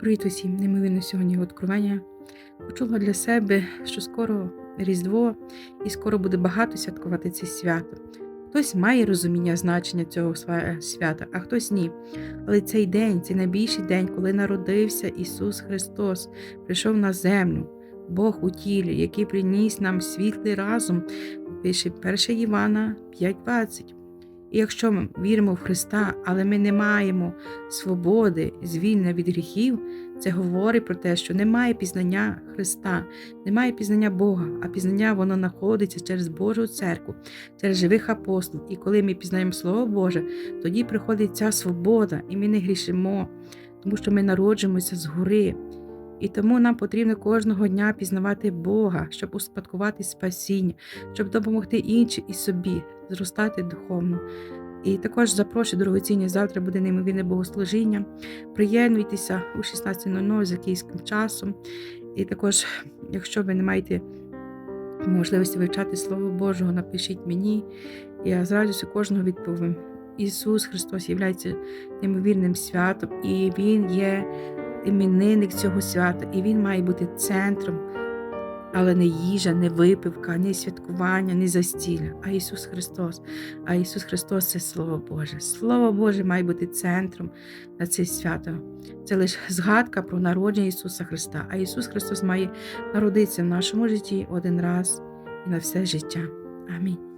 Привіт усім, неймовірно сьогодні откровення. Почула для себе, що скоро Різдво і скоро буде багато святкувати це свято. Хтось має розуміння значення цього сва- свята, а хтось ні. Але цей день це найбільший день, коли народився Ісус Христос, прийшов на землю, Бог у тілі, який приніс нам світлий разум, пише 1 Івана 5:20. І якщо ми віримо в Христа, але ми не маємо свободи, звільнення від гріхів, це говорить про те, що немає пізнання Христа, немає пізнання Бога, а пізнання воно знаходиться через Божу церкву, через живих апостолів. І коли ми пізнаємо Слово Боже, тоді приходить ця свобода, і ми не грішимо, тому що ми народжуємося згори. І тому нам потрібно кожного дня пізнавати Бога, щоб успадкувати спасіння, щоб допомогти іншим і собі зростати духовно. І також запрошую дорогоцінні, завтра буде неймовірне богослужіння. Приєднуйтеся у 16.00 за київським часом. І також, якщо ви не маєте можливості вивчати Слово Божого, напишіть мені. Я з радістю кожного відповім. Ісус Христос є неймовірним святом, і Він є іменинник цього свята, і Він має бути центром, але не їжа, не випивка, не святкування, не застілля, а Ісус Христос. А Ісус Христос це Слово Боже. Слово Боже має бути центром на це свято. Це лише згадка про народження Ісуса Христа. А Ісус Христос має народитися в нашому житті один раз і на все життя. Амінь.